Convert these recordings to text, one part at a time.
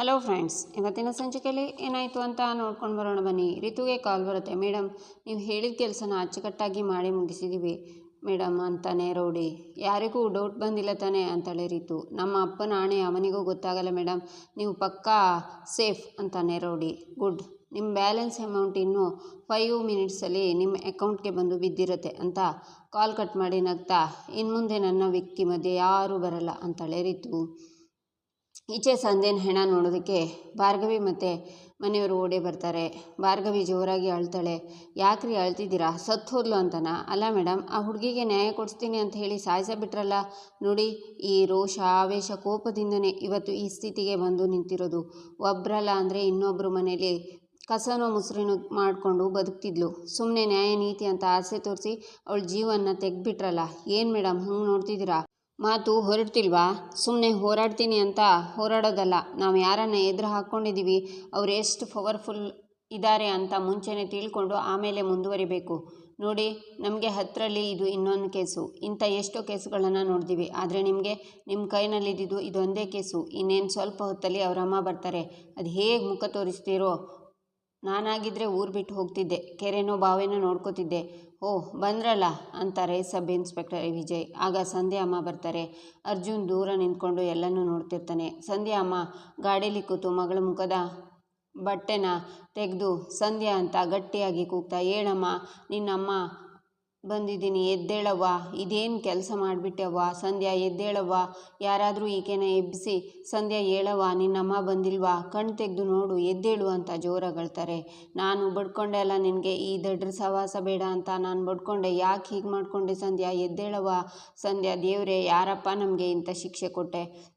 Hello friends ಇವತ್ತಿನ ಸಂಚಿಕೆಯಲ್ಲಿ ಏನಾಯಿತು ಅಂತ ನೋಡ್ಕೊಂಡು ಬರೋಣ ಬನ್ನಿ. ರಿತುಗೆ ಕಾಲ್ ಬರುತ್ತೆ. ಮೇಡಮ್ ನೀವು ಹೇಳಿದ ಕೆಲಸನ ಅಚ್ಚುಕಟ್ಟಾಗಿ ಮಾಡಿ ಮುಗಿಸಿದ್ದೀವಿ ಮೇಡಮ್ ಅಂತಾನೆ ರೌಡಿ. ಯಾರಿಗೂ ಡೌಟ್ ಬಂದಿಲ್ಲ ತಾನೆ ಅಂತಾಳೆ ರಿತು. ನಮ್ಮ ಅಪ್ಪನ ಆಣೆ ಅವನಿಗೂ ಗೊತ್ತಾಗಲ್ಲ ಮೇಡಮ್ ನೀವು ಪಕ್ಕಾ, ಸೇಫ್ ಅಂತಾನೆ ರೌಡಿ. ಗುಡ್. ನಿಮ್ಮ ಬ್ಯಾಲೆನ್ಸ್ ಅಮೌಂಟ್ ಇನ್ನೂ ಫೈವ್ ಮಿನಿಟ್ಸಲ್ಲಿ ನಿಮ್ಮ ಅಕೌಂಟ್ಗೆ ಬಂದು ಬಿದ್ದಿರುತ್ತೆ ಅಂತ ಕಾಲ್ ಕಟ್ ಮಾಡಿ ನಗ್ತಾ ಇನ್ನು ಮುಂದೆ ನನ್ನ ವ್ಯಕ್ತಿ ಮಧ್ಯೆ ಯಾರೂ ಬರಲ್ಲ ಅಂತಾಳೆ ರಿತು. ಈಚೆ ಸಂಜೆನ ಹೆಣ ನೋಡೋದಕ್ಕೆ ಭಾರ್ಗವಿ ಮತ್ತು ಮನೆಯವರು ಓಡಿ ಬರ್ತಾರೆ. ಭಾರ್ಗವಿ ಜೋರಾಗಿ ಅಳ್ತಾಳೆ. ಯಾಕ್ರಿ ಅಳ್ತಿದ್ದೀರಾ? ಸತ್ತು ಹೋದ್ಲು ಅಂತನಾ? ಅಲ್ಲ ಮೇಡಮ್ ಆ ಹುಡುಗಿಗೆ ನ್ಯಾಯ ಕೊಡಿಸ್ತೀನಿ ಅಂತ ಹೇಳಿ ಸಾಯಿಸ ಬಿಟ್ರಲ್ಲ? ನೋಡಿ, ಈ ರೋಷ, ಆವೇಶ ಕೋಪದಿಂದನೇ ಇವತ್ತು ಈ ಸ್ಥಿತಿಗೆ ಬಂದು ನಿಂತಿರೋದು. ಒಬ್ಬರಲ್ಲ ಅಂದರೆ ಇನ್ನೊಬ್ಬರು ಮನೇಲಿ ಕಸನೋ ಮುಸ್ರಿನೋ ಮಾಡಿಕೊಂಡು ಬದುಕ್ತಿದ್ಲು. ಸುಮ್ಮನೆ ನ್ಯಾಯ ನೀತಿ ಅಂತ ಆಸೆ ತೋರಿಸಿ ಅವಳ ಜೀವನ ತೆಗ್ಬಿಟ್ರಲ್ಲ ಏನು ಮೇಡಮ್ ಹಂಗೆ ನೋಡ್ತಿದ್ದೀರಾ? ಮಾತು ಹೊರಡ್ತಿಲ್ವಾ? ಸುಮ್ಮನೆ ಹೋರಾಡ್ತೀನಿ ಅಂತ ಹೋರಾಡೋದಲ್ಲ. ನಾವು ಯಾರನ್ನ ಎದುರು ಹಾಕ್ಕೊಂಡಿದ್ದೀವಿ ಅವ್ರು ಎಷ್ಟು ಪವರ್ಫುಲ್ ಇದ್ದಾರೆ ಅಂತ ಮುಂಚೆನೇ ತಿಳ್ಕೊಂಡು ಆಮೇಲೆ ಮುಂದುವರಿಬೇಕು. ನೋಡಿ, ನಮಗೆ ಹತ್ತರಲ್ಲಿ ಇದು ಇನ್ನೊಂದು ಕೇಸು. ಇಂಥ ಎಷ್ಟೋ ಕೇಸುಗಳನ್ನು ನೋಡ್ತೀವಿ ಆದರೆ ನಿಮಗೆ ನಿಮ್ಮ ಕೈನಲ್ಲಿದ್ದಿದ್ದು ಇದೊಂದೇ ಕೇಸು. ಇನ್ನೇನು ಸ್ವಲ್ಪ ಹೊತ್ತಲ್ಲಿ ಅವ್ರ ಅಮ್ಮ ಬರ್ತಾರೆ. ಅದು ಹೇಗೆ ಮುಖ ತೋರಿಸ್ತೀರೋ? ನಾನಾಗಿದ್ದರೆ ಊರು ಬಿಟ್ಟು ಹೋಗ್ತಿದ್ದೆ. ಕೆರೆನೋ, ಬಾವೆನೋ ನೋಡ್ಕೋತಿದ್ದೆ. ಓಹ್, ಬಂದ್ರಲ್ಲ ಅಂತಾರೆ ಸಬ್ ಇನ್ಸ್ಪೆಕ್ಟರ್ ವಿಜಯ್. ಆಗ ಸಂಧ್ಯಾ ಅಮ್ಮ ಬರ್ತಾರೆ. ಅರ್ಜುನ್ ದೂರ ನಿಂತ್ಕೊಂಡು ಎಲ್ಲನೂ ನೋಡ್ತಿರ್ತಾನೆ. ಸಂಧ್ಯಾ ಅಮ್ಮ ಗಾಡೀಲಿ ಕೂತು ಮಗಳ ಮುಖದ ಬಟ್ಟೆನ ತೆಗೆದು, ಸಂಧ್ಯಾ ಅಂತ ಗಟ್ಟಿಯಾಗಿ ಕೂಗ್ತಾ, ಹೇಳಮ್ಮ, ನಿನ್ನಮ್ಮ ಬಂದಿದ್ದೀನಿ, ಎದ್ದೇಳವ್ವ. ಇದೇನು ಕೆಲಸ ಮಾಡಿಬಿಟ್ಟೆವ್ವ? ಸಂಧ್ಯಾ, ಎದ್ದೇಳವ್ವ. ಯಾರಾದರೂ ಈಕೆನ ಎಬ್ಬಿಸಿ, ಸಂಧ್ಯಾ ಹೇಳವ್ವ, ನಿನ್ನಮ್ಮ ಬಂದಿಲ್ವಾ? ಕಣ್ ತೆಗೆದು ನೋಡು, ಎದ್ದೇಳು ಅಂತ ಜೋರಾಗಳ್ತಾರೆ. ನಾನು ಬಡ್ಕೊಂಡೆ ಅಲ್ಲ ನಿನಗೆ, ಈ ದಡ್ರ ಸವಾಸ ಬೇಡ ಅಂತ ನಾನು ಬಡ್ಕೊಂಡೆ. ಯಾಕೆ ಹೀಗೆ ಮಾಡಿಕೊಂಡೆ ಸಂಧ್ಯಾ? ಎದ್ದೇಳವ್ವ. ಸಂಧ್ಯಾ, ದೇವರೇ, ಯಾರಪ್ಪ ನಮಗೆ ಇಂಥ ಶಿಕ್ಷೆ ಕೊಟ್ಟೆ?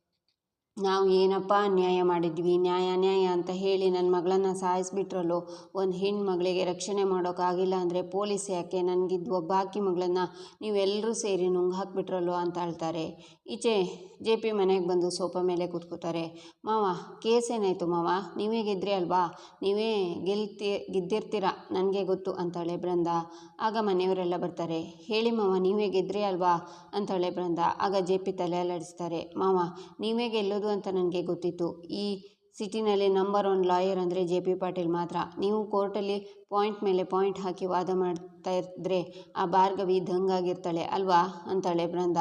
ನಾವು ಏನಪ್ಪ ಅನ್ಯಾಯ ಮಾಡಿದ್ವಿ? ನ್ಯಾಯ ನ್ಯಾಯ ಅಂತ ಹೇಳಿ ನನ್ನ ಮಗಳನ್ನು ಸಾಯಿಸ್ಬಿಟ್ರಲ್ಲೋ? ಒಂದು ಹೆಣ್ಣು ಮಗಳಿಗೆ ರಕ್ಷಣೆ ಮಾಡೋಕ್ಕಾಗಿಲ್ಲ ಅಂದರೆ ಪೊಲೀಸ್ ಯಾಕೆ ನನಗಿದ್ದು ಒಬ್ಬ ಬಾಕಿ ಮಗಳನ್ನು ನೀವೆಲ್ಲರೂ ಸೇರಿ ನುಂಗ್ ಹಾಕಿಬಿಟ್ರಲ್ಲೋ ಅಂತ ಹೇಳ್ತಾರೆ ಈಚೆ ಜೆ ಪಿ ಮನೆಗೆ ಬಂದು ಸೋಪ ಮೇಲೆ ಕೂತ್ಕೋತಾರೆ. ಮಾವ, ಕೇಸ್ ಏನಾಯಿತು ಮಾವ? ನೀವೇ ಗೆದ್ರಿ ಅಲ್ವಾ? ನೀವೇ ಗೆಲ್ತಿ, ಗೆದ್ದಿರ್ತೀರ? ನನಗೆ ಗೊತ್ತು, ಅಂತಾಳೆ ಬೃಂದ. ಆಗ ಮನೆಯವರೆಲ್ಲ ಬರ್ತಾರೆ. ಹೇಳಿ ಮಾವ, ನೀವೇ ಗೆದ್ರಿ ಅಲ್ವಾ? ಅಂತಾಳೆ ಬೃಂದ. ಆಗ ಜೆ ಪಿ ತಲೆ ಅಲ್ಲಾಡಿಸ್ತಾರೆ. ಮಾವ, ನೀವೇ ಗೆಲ್ಲೋದು ಅಂತ ನನಗೆ ಗೊತ್ತಿತ್ತು. ಈ ಸಿಟಿನಲ್ಲಿ ನಂಬರ್ ಒನ್ ಲಾಯರ್ ಅಂದರೆ ಜೆ ಪಿ ಪಾಟೀಲ್ ಮಾತ್ರ. ನೀವು ಕೋರ್ಟಲ್ಲಿ ಪಾಯಿಂಟ್ ಮೇಲೆ ಪಾಯಿಂಟ್ ಹಾಕಿ ವಾದ ಮಾಡ್ತಾ ಇದ್ದರೆ ಆ ಭಾರ್ಗವಿ ದಂಗಾಗಿರ್ತಾಳೆ, ಅಲ್ವಾ? ಅಂತಾಳೆ ಬೃಂದ.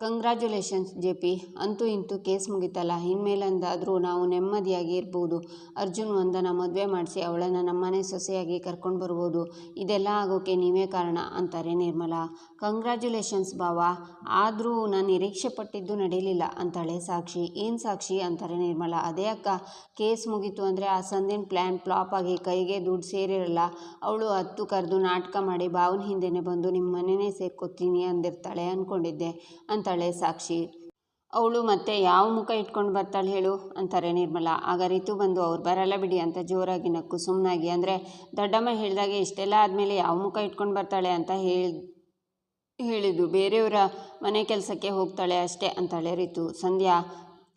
ಕಂಗ್ರ್ಯಾಚುಲೇಷನ್ಸ್ ಜೆ ಪಿ ಅಂತೂ ಇಂತೂ ಕೇಸ್ ಮುಗಿತಲ್ಲ. ಇನ್ಮೇಲಂದಾದರೂ ನಾವು ನೆಮ್ಮದಿಯಾಗಿ ಇರ್ಬೋದು. ಅರ್ಜುನ್ ಒಂದನ ಮದುವೆ ಮಾಡಿಸಿ ಅವಳನ್ನು ನಮ್ಮನೆ ಸೊಸೆಯಾಗಿ ಕರ್ಕೊಂಡು ಬರ್ಬೋದು. ಇದೆಲ್ಲ ಆಗೋಕ್ಕೆ ನೀವೇ ಕಾರಣ ಅಂತಾರೆ ನಿರ್ಮಲಾ. ಕಂಗ್ರ್ಯಾಚುಲೇಷನ್ಸ್ ಭಾವ. ಆದರೂ ನಾನು ನಿರೀಕ್ಷೆ ಪಟ್ಟಿದ್ದು ನಡೀಲಿಲ್ಲ ಅಂತಾಳೆ ಸಾಕ್ಷಿ. ಏನು ಸಾಕ್ಷಿ ಅಂತಾರೆ ನಿರ್ಮಲಾ. ಅದೇ ಅಕ್ಕ ಕೇಸ್ ಮುಗೀತು ಅಂದರೆ ಆ ಸಂದಿನ ಪ್ಲ್ಯಾನ್ ಫ್ಲಾಪ್ ಆಗಿ ಕೈಗೆ ದುಡ್ಡು ಸೇರಿರಲ್ಲ. ಅವಳು ಹತ್ತು ಕರೆದು ನಾಟಕ ಮಾಡಿ ಬಾವನ ಹಿಂದೆನೆ ಬಂದು ನಿಮ್ಮ ಮನೆಯೇ ಸೇರ್ಕೊತೀನಿ ಅಂದಿರ್ತಾಳೆ ಅಂದ್ಕೊಂಡಿದ್ದೆ ಅಂತಾಳೆ ಸಾಕ್ಷಿ. ಅವಳು ಮತ್ತೆ ಯಾವ ಮುಖ ಇಟ್ಕೊಂಡು ಬರ್ತಾಳೆ ಹೇಳು ಅಂತಾರೆ ನಿರ್ಮಲಾ. ಆಗ ರಿತು ಬಂದು ಅವ್ರು ಬರಲ್ಲ ಬಿಡಿ ಅಂತ ಜೋರಾಗಿ ನಕ್ಕು. ಸುಮ್ಮನಾಗಿ ಅಂದರೆ ದೊಡ್ಡಮ್ಮ ಹೇಳಿದಾಗೆ ಇಷ್ಟೆಲ್ಲ ಆದಮೇಲೆ ಯಾವ ಮುಖ ಇಟ್ಕೊಂಡು ಬರ್ತಾಳೆ ಅಂತ ಹೇಳಿ, ಹೇಳಿದ್ದು. ಬೇರೆಯವರ ಮನೆ ಕೆಲಸಕ್ಕೆ ಹೋಗ್ತಾಳೆ ಅಷ್ಟೇ ಅಂತಾಳೆ ರಿತು. ಸಂಧ್ಯಾ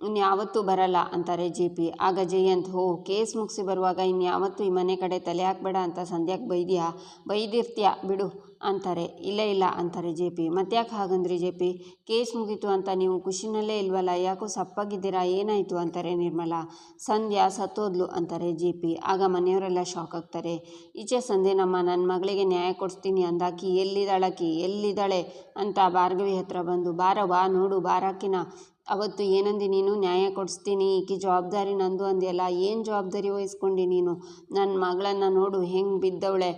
ಇನ್ಯಾವತ್ತೂ ಬರಲ್ಲ ಅಂತಾರೆ ಜಿ ಪಿ. ಆಗ ಜಯಂತ್, ಹೋ, ಕೇಸ್ ಮುಗಿಸಿ ಬರುವಾಗ ಇನ್ಯಾವತ್ತೂ ಈ ಮನೆ ಕಡೆ ತಲೆ ಹಾಕ್ಬೇಡ ಅಂತ ಸಂಧ್ಯಾಕ್ಕೆ ಬೈದ್ಯಾ? ಬೈದಿರ್ತೀಯ? ಬಿಡು ಅಂತಾರೆ. ಇಲ್ಲ ಇಲ್ಲ ಅಂತಾರೆ ಜೆ ಪಿ. ಮತ್ತ್ಯಾಕೆ ಹಾಗಂದ್ರಿ ಜೆ ಪಿ? ಕೇಸ್ ಮುಗೀತು ಅಂತ ನೀವು ಖುಷಿನಲ್ಲೇ ಇಲ್ವಲ್ಲ? ಯಾಕೋ ಸಪ್ಪಾಗಿದ್ದೀರಾ? ಏನಾಯಿತು ಅಂತಾರೆ ನಿರ್ಮಲಾ. ಸಂಧ್ಯಾ ಸತ್ತೋದ್ಲು ಅಂತಾರೆ ಜೆ ಪಿ. ಆಗ ಮನೆಯವರೆಲ್ಲ ಶಾಕ್ ಆಗ್ತಾರೆ. ಈಚೆ ಸಂಧ್ಯೆ, ನಮ್ಮ ನನ್ನ ಮಗಳಿಗೆ ನ್ಯಾಯ ಕೊಡಿಸ್ತೀನಿ ಅಂದಾಕಿ, ಎಲ್ಲಿದ್ದಾಳಕಿ? ಎಲ್ಲಿದ್ದಾಳೆ? ಅಂತ ಭಾರ್ಗವಿ ಹತ್ರ ಬಂದು ಬಾರವಾ ನೋಡು, ಬಾರಾಕಿನ? ಅವತ್ತು ಏನಂದು ನೀನು? ನ್ಯಾಯ ಕೊಡಿಸ್ತೀನಿ. ಈಕೆ ಜವಾಬ್ದಾರಿ ನಂದು ಅಂದಿಯಲ್ಲ, ಏನು ಜವಾಬ್ದಾರಿ ವಹಿಸ್ಕೊಂಡು ನೀನು? ನನ್ನ ಮಗಳನ್ನು ನೋಡು, ಹೆಂಗೆ ಬಿದ್ದವಳೆ?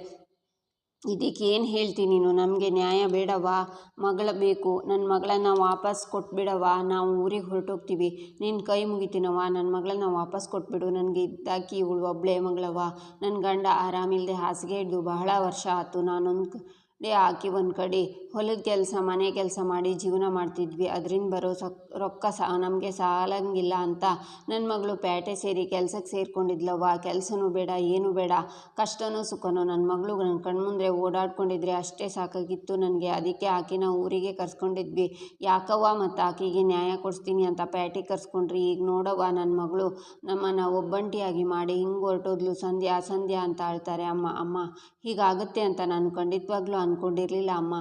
ಇದಕ್ಕೆ ಏನು ಹೇಳ್ತೀನಿ ನೀನು? ನಮಗೆ ನ್ಯಾಯ ಬೇಡವಾ? ಮಗಳ ಬೇಕು. ನನ್ನ ಮಗಳನ್ನ ವಾಪಸ್ ಕೊಟ್ಬಿಡವಾ ನಾವು ಊರಿಗೆ ಹೊರಟೋಗ್ತೀವಿ. ನಿನ್ನ ಕೈ ಮುಗಿತೀನವ ನನ್ನ ಮಗಳನ್ನ ವಾಪಸ್ ಕೊಟ್ಬಿಡು. ನನಗೆ ಇದ್ದಾಕಿ ಇವಳು ಒಬ್ಬಳೇ ಮಗಳವ ನನ್ನ ಗಂಡ ಆರಾಮಿಲ್ಲದೆ ಹಾಸಿಗೆ ಹಿಡಿದು ಬಹಳ ವರ್ಷ ಆಯ್ತು ನಾನೊಂದು ಹಾಕಿ ಒಂದು ಕಡೆ ಹೊಲದ ಕೆಲಸ, ಮನೆ ಕೆಲಸ ಮಾಡಿ ಜೀವನ ಮಾಡ್ತಿದ್ವಿ. ಅದರಿಂದ ಬರೋ ಸಕ್, ರೊಕ್ಕ ಸಹ ನಮಗೆ ಸಾಲಂಗಿಲ್ಲ ಅಂತ ನನ್ನ ಮಗಳು ಪೇಟೆ ಸೇರಿ ಕೆಲ್ಸಕ್ಕೆ ಸೇರಿಕೊಂಡಿದ್ಲವ್ವ. ಕೆಲಸನೂ ಬೇಡ, ಏನೂ ಬೇಡ, ಕಷ್ಟನೂ ಸುಖನೋ ನನ್ನ ಮಗಳು ನನ್ನ ಕಣ್ಮುಂದ್ರೆ ಓಡಾಡ್ಕೊಂಡಿದ್ರೆ ಅಷ್ಟೇ ಸಾಕಾಗಿತ್ತು ನನಗೆ. ಅದಕ್ಕೆ ಆಕಿನ ಊರಿಗೆ ಕರ್ಸ್ಕೊಂಡಿದ್ವಿ. ಯಾಕವ್ವ ಮತ್ತು ಆಕಿಗೆ ನ್ಯಾಯ ಕೊಡಿಸ್ತೀನಿ ಅಂತ ಪೇಟೆಗೆ ಕರ್ಸ್ಕೊಂಡ್ರಿ. ಈಗ ನೋಡವ್ವ ನನ್ನ ಮಗಳು ನಮ್ಮನ್ನು ಒಬ್ಬಂಟಿಯಾಗಿ ಮಾಡಿ ಹಿಂಗೆ ಹೊರಟೋದ್ಲು. ಸಂಧ್ಯಾ ಸಂಧ್ಯಾ ಅಂತ ಅಳ್ತಾರೆ ಅಮ್ಮ ಅಮ್ಮ, ಹೀಗಾಗುತ್ತೆ ಅಂತ ನಾನು ಖಂಡಿತವಾಗ್ಲೂ ಅಂದ್ಕೊಂಡಿರಲಿಲ್ಲ, ಅಮ್ಮ,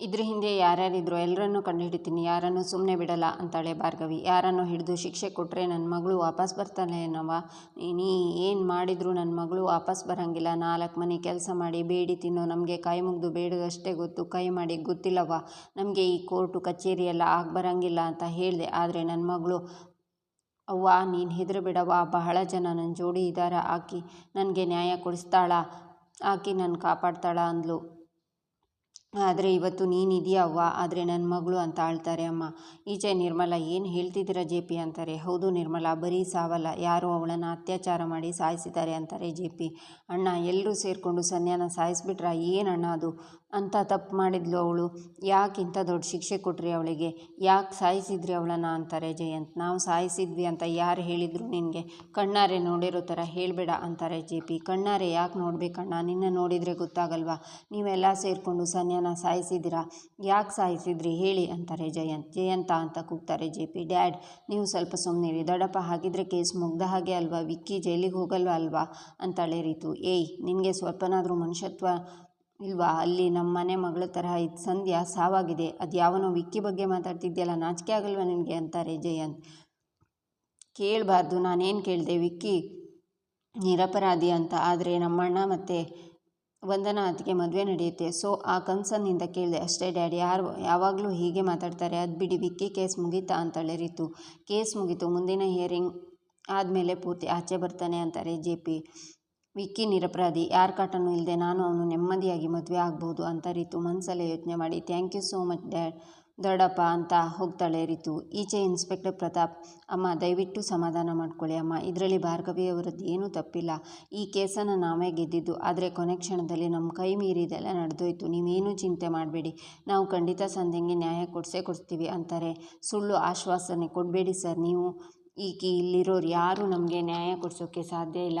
ಇದ್ರ ಹಿಂದೆ ಯಾರ್ಯಾರಿದ್ರು ಎಲ್ಲರನ್ನೂ ಕಂಡುಹಿಡಿತೀನಿ, ಯಾರನ್ನು ಸುಮ್ಮನೆ ಬಿಡಲ್ಲ ಅಂತಾಳೆ ಭಾರ್ಗವಿ. ಯಾರನ್ನು ಹಿಡಿದು ಶಿಕ್ಷೆ ಕೊಟ್ಟರೆ ನನ್ನ ಮಗಳು ವಾಪಸ್ ಬರ್ತಾನೆ ಅನ್ನವ? ನೀ ಏನು ಮಾಡಿದ್ರು ನನ್ನ ಮಗಳು ವಾಪಸ್ ಬರೋಂಗಿಲ್ಲ. ನಾಲ್ಕು ಮನೆ ಕೆಲಸ ಮಾಡಿ ಬೇಡಿ ತಿನ್ನೋ ನಮಗೆ ಕೈ ಮುಗಿದು ಬೇಡದಷ್ಟೇ ಗೊತ್ತು. ಕೈ ಮಾಡಿ ಗೊತ್ತಿಲ್ಲವ ನಮಗೆ ಈ ಕೋರ್ಟು, ಕಚೇರಿ ಎಲ್ಲ ಆಗಿ ಬರೋಂಗಿಲ್ಲ ಅಂತ ಹೇಳಿದೆ. ಆದರೆ ನನ್ನ ಮಗಳು, ಅವ್ವ, ನೀನು ಹೆದರಬೇಡವ್ವ ಬಹಳ ಜನ ನನ್ನ ಜೋಡಿ ಇದ್ದಾರ ಆಕಿ ನನಗೆ ನ್ಯಾಯ ಕೊಡಿಸ್ತಾಳ. ಆಕಿ ನನ್ನ ಕಾಪಾಡ್ತಾಳ ಅಂದ್ಲು. ಆದರೆ ಇವತ್ತು ನೀನಿದೆಯಾ ಅವ್ವ ಆದರೆ ನನ್ನ ಮಗಳು ಅಂತ ಆಳ್ತಾರೆ ಅಮ್ಮ. ಈಚೆ ನಿರ್ಮಲ ಏನು ಹೇಳ್ತಿದ್ದೀರಾ ಜೆ ಪಿ ಅಂತಾರೆ. ಹೌದು ನಿರ್ಮಲ, ಬರೀ ಸಾವಲ್ಲ, ಯಾರು ಅವಳನ್ನು ಅತ್ಯಾಚಾರ ಮಾಡಿ ಸಾಯಿಸಿದ್ದಾರೆ ಅಂತಾರೆ ಜೆ ಪಿ. ಅಣ್ಣ ಎಲ್ಲರೂ ಸೇರಿಕೊಂಡು ಸನ್ಯಾನ ಸಾಯಿಸ್ಬಿಟ್ರ? ಏನು ಅಣ್ಣ ಅದು? ಅಂತ ತಪ್ಪು ಮಾಡಿದ್ಲು ಅವಳು. ಯಾಕೆ ಇಂಥ ದೊಡ್ಡ ಶಿಕ್ಷೆ ಕೊಟ್ರಿ ಅವಳಿಗೆ? ಯಾಕೆ ಸಾಯಿಸಿದ್ರಿ ಅವಳನ್ನ ಅಂತಾರೆ ಜಯಂತ್. ನಾವು ಸಾಯಿಸಿದ್ವಿ ಅಂತ ಯಾರು ಹೇಳಿದ್ರು ನಿನಗೆ? ಕಣ್ಣಾರೆ ನೋಡಿರೋ ಥರ ಹೇಳಬೇಡ ಅಂತಾರೆ ಜೆ ಪಿ. ಕಣ್ಣಾರೆ ಯಾಕೆ ನೋಡಬೇಕಣ್ಣ? ನಿನ್ನ ನೋಡಿದರೆ ಗೊತ್ತಾಗಲ್ವಾ? ನೀವೆಲ್ಲ ಸೇರಿಕೊಂಡು ಸನ್ಯಾನ ಸಾಯಿಸಿದ್ದೀರಾ? ಯಾಕೆ ಸಾಯಿಸಿದ್ರಿ ಹೇಳಿ ಅಂತಾರೆ ಜಯಂತ್. ಜಯಂತ ಅಂತ ಕೂಗ್ತಾರೆ ಜೆ ಪಿ. ಡ್ಯಾಡ್, ನೀವು ಸ್ವಲ್ಪ ಸುಮ್ಮನಿರಿ ದೊಡ್ಡಪ್ಪ ಹಾಗಿದ್ರೆ ಕೇಸ್ ಮುಗ್ದ ಹಾಗೆ ಅಲ್ವಾ? ವಿಕ್ಕಿ ಜೈಲಿಗೆ ಹೋಗಲ್ವಾ ಅಲ್ವಾ? ಅಂತಾಳೆ ರೀತು. ಏಯ್, ನಿನಗೆ ಸ್ವಲ್ಪನಾದರೂ ಮನುಷ್ಯತ್ವ ಇಲ್ವಾ? ಅಲ್ಲಿ ನಮ್ಮ ಮನೆ ಮಗಳ ತರಹ ಇದು ಸಂಧ್ಯಾ ಸಾವಾಗಿದೆ. ಅದು ಯಾವನೋ ವಿಕ್ಕಿ ಬಗ್ಗೆ ಮಾತಾಡ್ತಿದ್ದೀಯಲ್ಲ ನಾಚಿಕೆ ಆಗಲ್ವಾ ನಿನಗೆ ಅಂತಾರೆ ಜಯಂತ್. ಕೇಳಬಾರ್ದು, ನಾನೇನು ಕೇಳಿದೆ ವಿಕ್ಕಿ? ನಿರಪರಾಧಿ ಅಂತ, ಆದರೆ ನಮ್ಮಣ್ಣ ಮತ್ತು ವಂದನಾ ಅತ್ತಿಗೆ ಮದುವೆ ನಡೆಯುತ್ತೆ. ಸೊ, ಆ ಕನ್ಸನ್ನಿಂದ ಕೇಳಿದೆ, ಅಷ್ಟೇ ಡ್ಯಾಡಿ, ಯಾರು, ಯಾವಾಗಲೂ ಹೀಗೆ ಮಾತಾಡ್ತಾರೆ. ಅದು ಬಿಡಿ, ವಿಕ್ಕಿ ಕೇಸ್ ಮುಗೀತಾ? ಅಂತೇಳಿ ರೀತು. ಕೇಸ್ ಮುಗೀತು, ಮುಂದಿನ ಹಿಯರಿಂಗ್ ಆದಮೇಲೆ ಪೂರ್ತಿ ಆಚೆ ಬರ್ತಾನೆ ಅಂತಾರೆ ಜೆ ಪಿ. ವಿಕ್ಕಿ ನಿರಪರಾಧಿ, ಯಾರ ಕಾಟನೂ ಇಲ್ಲದೆ ನಾನು ಅವನು ನೆಮ್ಮದಿಯಾಗಿ ಮದುವೆ ಆಗ್ಬೋದು ಅಂತ ರೀತು ಮನಸ್ಸಲ್ಲೇ ಯೋಚನೆ ಮಾಡಿ, thank you so much dad ದೊಡ್ಡಪ್ಪ ಅಂತ ಹೋಗ್ತಾಳೆ ರೀತು. ಈಚೆ ಇನ್ಸ್ಪೆಕ್ಟರ್ ಪ್ರತಾಪ್, ಅಮ್ಮ, ದಯವಿಟ್ಟು ಸಮಾಧಾನ ಮಾಡ್ಕೊಳ್ಳಿ ಅಮ್ಮ. ಇದರಲ್ಲಿ ಭಾರ್ಗವಿಯವರದ್ದು ಏನೂ ತಪ್ಪಿಲ್ಲ. ಈ ಕೇಸನ್ನು ನಾವೇ ಗೆದ್ದಿದ್ದು. ಆದರೆ ಕೊನೆ ಕ್ಷಣದಲ್ಲಿ ನಮ್ಮ ಕೈ ಮೀರಿ ಇದೆಲ್ಲ ನಡೆದೋಯ್ತು. ನೀವೇನೂ ಚಿಂತೆ ಮಾಡಬೇಡಿ. ನಾವು ಖಂಡಿತ ಸಂಧೆಗೆ ನ್ಯಾಯ ಕೊಡಿಸೇ ಕೊಡ್ತೀವಿ ಅಂತಾರೆ. ಸುಳ್ಳು ಆಶ್ವಾಸನೆ ಕೊಡಬೇಡಿ ಸರ್. ನೀವು ಈಗ ಇಲ್ಲಿರೋರು ಯಾರೂ ನಮಗೆ ನ್ಯಾಯ ಕೊಡಿಸೋಕ್ಕೆ ಸಾಧ್ಯ ಇಲ್ಲ.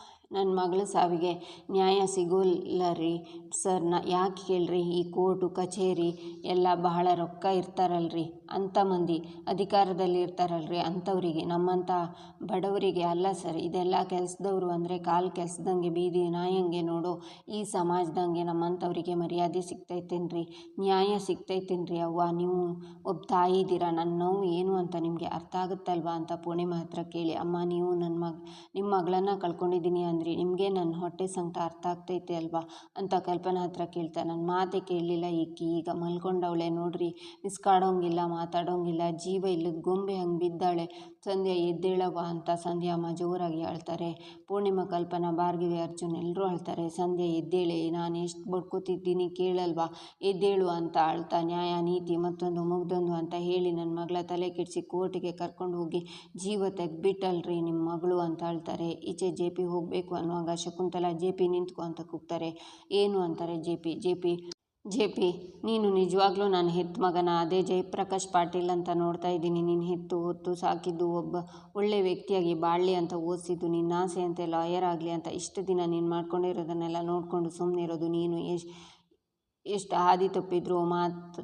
ನನ್ನ ಮಗಳ ಸಾವಿಗೆ ನ್ಯಾಯ ಸಿಗೋಲ್ಲ ರೀ ಸರ್, ನಾ ಯಾಕೆ ಕೇಳ್ರಿ ಈ ಕೋರ್ಟು, ಕಚೇರಿ ಎಲ್ಲ ಬಹಳ ರೊಕ್ಕ ಇರ್ತಾರಲ್ರಿ. ಅಂಥ ಮಂದಿ ಅಧಿಕಾರದಲ್ಲಿ ಇರ್ತಾರಲ್ರಿ ಅಂಥವರಿಗೆ ನಮ್ಮಂಥ ಬಡವರಿಗೆ ಅಲ್ಲ ಸರ್, ಇದೆಲ್ಲ ಕೆಲಸದವರು ಅಂದರೆ ಕಾಲು ಕೆಲಸದಂಗೆ ಬೀದಿ ನಾಯಂಗೆ ನೋಡು. ಈ ಸಮಾಜದಂಗೆ ನಮ್ಮಂಥವರಿಗೆ ಮರ್ಯಾದೆ ಸಿಗ್ತೈತೇನ್ರಿ? ನ್ಯಾಯ ಸಿಗ್ತೈತೇನ್ರಿ ಅವ್ವ? ನೀವು ಒಬ್ಬ ತಾಯಿ ಇದ್ದೀರಾ ನನ್ನ ನೋವು ಏನು ಅಂತ ನಿಮಗೆ ಅರ್ಥ ಆಗುತ್ತಲ್ವಾ ಅಂತ ಪೂರ್ಣಿಮಾ ಹತ್ರ ಕೇಳಿ. ಅಮ್ಮ, ನೀವು ನನ್ನ ಮಗ ನಿಮ್ಮ ಮಗಳನ್ನು ಕಳ್ಕೊಂಡಿದ್ದೀನಿ ಅಂದ್ರಿ ನಿಮಗೆ ನನ್ನ ಹೊಟ್ಟೆ ಸಂಕಟ ಅರ್ಥ ಆಗ್ತೈತೆ ಅಲ್ವಾ? ಅಂತ ಕಲ್ಪನಾ ಹತ್ರ ಕೇಳ್ತಾ ನನ್ನ ಮಾತೇ ಕೇಳಲಿಲ್ಲ ಈಕಿ ಈಗ ಮಲ್ಕೊಂಡವಳೆ ನೋಡ್ರಿ ಬಿಸ್ಕಾಡೋಂಗಿಲ್ಲ ಮಾತಾಡೋಂಗಿಲ್ಲ, ಜೀವ ಇಲ್ಲದ ಗೊಂಬೆ ಹಂಗೆ ಬಿದ್ದಾಳೆ. ಸಂಧ್ಯಾ ಎದ್ದೇಳವ್ವ ಅಂತ ಸಂಧ್ಯಾ ಅಮ್ಮ ಜೋರಾಗಿ ಅಳ್ತಾರೆ ಪೂರ್ಣಿಮಾ, ಕಲ್ಪನಾ, ಭಾರ್ಗವಿ, ಅರ್ಜುನ್ ಎಲ್ಲರೂ ಅಳ್ತಾರೆ ಸಂಧ್ಯಾ ಎದ್ದೇಳೆ, ನಾನು ಎಷ್ಟು ಬಡ್ಕೋತಿದ್ದೀನಿ ಕೇಳಲ್ವಾ? ಎದ್ದೇಳು ಅಂತ ಅಳ್ತಾ, ನ್ಯಾಯ, ನೀತಿ ಮತ್ತೊಂದು ಮುಗ್ದೊಂದು ಅಂತ ಹೇಳಿ ನನ್ನ ಮಗಳ ತಲೆ ಕೆಡಿಸಿ ಕೋರ್ಟಿಗೆ ಕರ್ಕೊಂಡು ಹೋಗಿ ಜೀವ ತೆಗ್ದುಬಿಟ್ಟಲ್ರಿ ನಿಮ್ಮ ಮಗಳು ಅಂತ ಅಳ್ತಾರೆ. ಈಚೆ ಜೆ ಪಿ ಹೋಗಬೇಕು ಅನ್ನುವಾಗ ಶಕುಂತಲ ಜೆ ಪಿ ನಿಂತ್ಕೊ ಅಂತ ಕೂಗ್ತಾರೆ. ಏನು ಅಂತಾರೆ J P? J P J P, ನೀನು ನಿಜವಾಗ್ಲೂ ನಾನು ಹೆತ್ತ ಮಗನ? ಅದೇ ಜಯಪ್ರಕಾಶ್ ಪಾಟೀಲ್ ಅಂತ ನೋಡ್ತಾ ಇದ್ದೀನಿ. ನೀನು ಹೆತ್ತು ಹೊತ್ತು ಸಾಕಿದ್ದು ಒಬ್ಬ ಒಳ್ಳೆ ವ್ಯಕ್ತಿಯಾಗಿ ಬಾಳಲಿ ಅಂತ ಓದಿಸಿದ್ದು, ನಿನ್ನ ಆಸೆ ಅಂತೆ ಲಾಯರ್ ಆಗಲಿ ಅಂತ ಇಷ್ಟು ದಿನ ನೀನು ಮಾಡ್ಕೊಂಡಿರೋದನ್ನೆಲ್ಲ ನೋಡಿಕೊಂಡು ಸುಮ್ಮನೆ ಇರೋದು ನೀನು ಎಷ್ಟು ಎಷ್ಟು ಹಾದಿ ತಪ್ಪಿದ್ರು ಮಾತು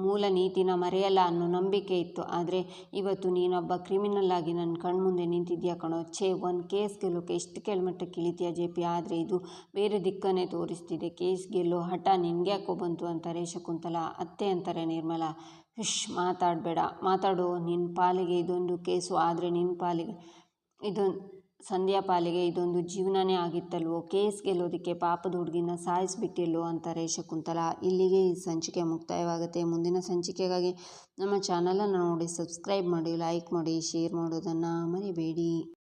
ಮೂಲ ನೀತಿನ ಮರೆಯಲ್ಲ ಅನ್ನೋ ನಂಬಿಕೆ ಇತ್ತು. ಆದರೆ ಇವತ್ತು ನೀನೊಬ್ಬ ಕ್ರಿಮಿನಲ್ ಆಗಿ ನನ್ನ ಕಣ್ಮುಂದೆ ನಿಂತಿದ್ಯಾ ಕಣೋ? ಛೇ, ಒಂದು ಕೇಸ್ ಗೆಲ್ಲೋಕೆ ಎಷ್ಟು ಕೆಳಮಟ್ಟಕ್ಕೆ ಇಳಿತೀಯ ಜೆ ಪಿ? ಆದರೆ ಇದು ಬೇರೆ ದಿಕ್ಕನ್ನೇ ತೋರಿಸ್ತಿದೆ. ಕೇಸ್ ಗೆಲ್ಲೋ ಹಠ ನಿನಗೆ ಯಾಕೋ ಬಂತು ಅಂತಾರೆ ಶಕುಂತಲಾ. ಅತ್ತೆ ಅಂತಾರೆ ನಿರ್ಮಲಾ. ಹುಷ್, ಮಾತಾಡಬೇಡ. ಮಾತಾಡು ನಿನ್ನ ಪಾಲಿಗೆ ಇದೊಂದು ಕೇಸು. ಆದರೆ ನಿನ್ನ ಪಾಲಿಗೆ ಇದೊಂದು ಸಂಧ್ಯಾ ಪಾಲಿಗೆ ಇದೊಂದು ಜೀವನನೇ ಆಗಿತ್ತಲ್ವೋ? ಕೇಸ್ ಗೆಲ್ಲೋದಕ್ಕೆ ಪಾಪದ ಹುಡುಗಿನ ಸಾಯಿಸಿಬಿಟ್ಟಿಲ್ಲೋ ಅಂತಾರೆ ಶಕುಂತಲಾ ಇಲ್ಲಿಗೆ ಈ ಸಂಚಿಕೆ ಮುಕ್ತಾಯವಾಗುತ್ತೆ. ಮುಂದಿನ ಸಂಚಿಕೆಗಾಗಿ ನಮ್ಮ ಚಾನಲನ್ನು ನೋಡಿ, ಸಬ್ಸ್ಕ್ರೈಬ್ ಮಾಡಿ, ಲೈಕ್ ಮಾಡಿ, ಶೇರ್ ಮಾಡೋದನ್ನು ಮರಿಬೇಡಿ.